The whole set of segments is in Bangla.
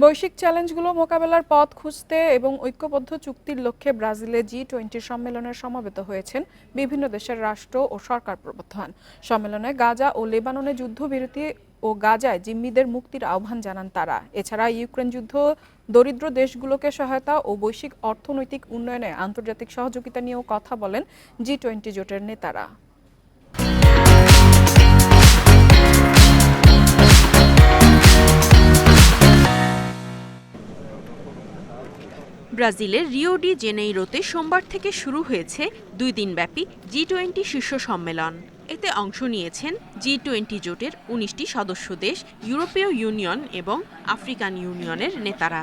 বৈশ্বিক চ্যালেঞ্জগুলো মোকাবেলার পথ খুঁজতে এবং ঐক্যবদ্ধ চুক্তির লক্ষ্যে ব্রাজিলে জি টোয়েন্টি সম্মেলনের সমবেত হয়েছেন বিভিন্ন দেশের রাষ্ট্র ও সরকার প্রধান সম্মেলনে গাজা ও লেবাননে যুদ্ধবিরতি ও গাজায় জিম্মিদের মুক্তির আহ্বান জানান তারা। এছাড়া ইউক্রেন যুদ্ধ, দরিদ্র দেশগুলোকে সহায়তা ও বৈশ্বিক অর্থনৈতিক উন্নয়নে আন্তর্জাতিক সহযোগিতা নিয়েও কথা বলেন জি টোয়েন্টি জোটের নেতারা। ব্রাজিলের রিও ডি জেনেইরোতে সোমবার থেকে শুরু হয়েছে দুই দিনব্যাপী জি টোয়েন্টি শীর্ষ সম্মেলন। এতে অংশ নিয়েছেন জি টোয়েন্টি জোটের উনিশটি সদস্য দেশ, ইউরোপীয় ইউনিয়ন এবং আফ্রিকান ইউনিয়নের নেতারা.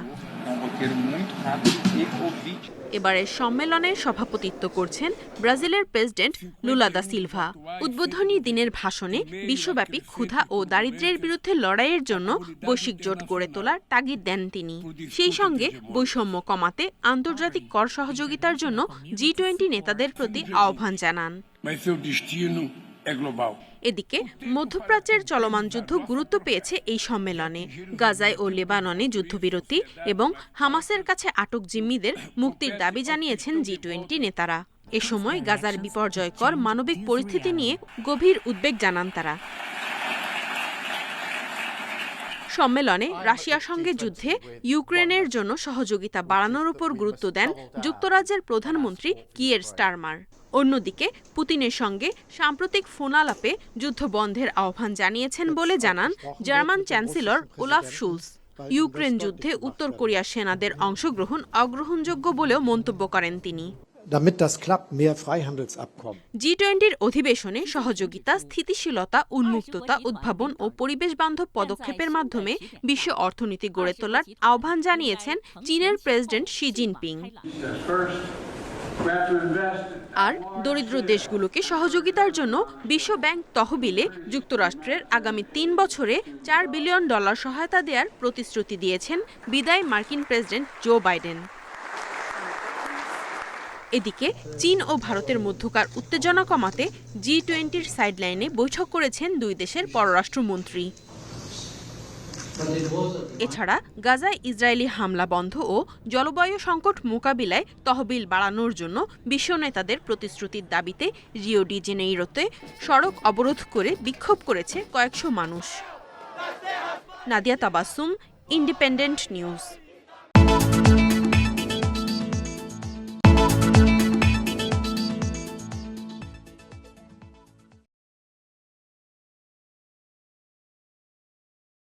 এবারের সম্মেলনে সভাপতিত্ব করছেন ব্রাজিলের প্রেসিডেন্ট লুলা দা সিলভা। উদ্বোধনী দিনের ভাষণে বিশ্বব্যাপী ক্ষুধা ও দারিদ্র্যের বিরুদ্ধে লড়াইয়ের জন্য বৈশ্বিক জোট গড়ে তোলার তাগিদ দেন তিনি। সেই সঙ্গে বৈষম্য কমাতে আন্তর্জাতিক কর সহযোগিতার জন্য জি টোয়েন্টি নেতাদের প্রতি আহ্বান জানান। এদিকে মধ্যপ্রাচ্যের চলমান যুদ্ধ গুরুত্ব পেয়েছে এই সম্মেলনে। গাজায় ও লেবাননে যুদ্ধবিরতি এবং হামাসের কাছে আটক জিম্মিদের মুক্তির দাবি জানিয়েছেন জি টোয়েন্টি নেতারা। এ সময় গাজার বিপর্যয়কর মানবিক পরিস্থিতি নিয়ে গভীর উদ্বেগ জানান তারা। সম্মেলনে রাশিয়ার সঙ্গে যুদ্ধে ইউক্রেনের জন্য সহযোগিতা বাড়ানোর উপর গুরুত্ব দেন যুক্তরাজ্যের প্রধানমন্ত্রী কিয়ের স্টারমার। অন্যদিকে পুতিনের সঙ্গে সাম্প্রতিক ফোনালাপে যুদ্ধ বন্ধের আহ্বান জানিয়েছেন বলে জানান German chancellor Olaf Scholz. Ukraine যুদ্ধে উত্তর কোরিয়ার সেনাদের অংশগ্রহণ অগ্রহণযোগ্য বলেও মন্তব্য করেন তিনি। Damit das klappt, mehr Freihandelsabkommen. জি টোয়েন্টির অধিবেশনে সহযোগিতা স্থিতিশীলতা উন্মুক্ততা উদ্ভাবন ও পরিবেশ বান্ধব পদক্ষেপের মাধ্যমে বিশ্ব অর্থনীতি গড়ে তোলার আহ্বান জানিয়েছেন চীনের প্রেসিডেন্ট শি জিনপিং। আর দরিদ্র দেশগুলোকে সহযোগিতার জন্য বিশ্ব ব্যাংক তহবিলে যুক্তরাষ্ট্রের আগামী তিন বছরে চার বিলিয়ন ডলার সহায়তা দেওয়ার প্রতিশ্রুতি দিয়েছেন বিদায় মার্কিন প্রেসিডেন্ট জো বাইডেন। এদিকে চীন ও ভারতের মধ্যকার উত্তেজনা কমাতে জি টোয়েন্টির সাইডলাইনে বৈঠক করেছেন দুই দেশের পররাষ্ট্রমন্ত্রী। এছাড়া গাজায় ইসরায়েলি হামলা বন্ধ ও জলবায়ু সংকট মোকাবিলায় তহবিল বাড়ানোর জন্য বিশ্ব নেতাদের প্রতিশ্রুতির দাবিতে রিও ডি জেনেইরোতে সড়ক অবরোধ করে বিক্ষোভ করেছে কয়েকশো মানুষ। Nadia Tabassum, Independent News.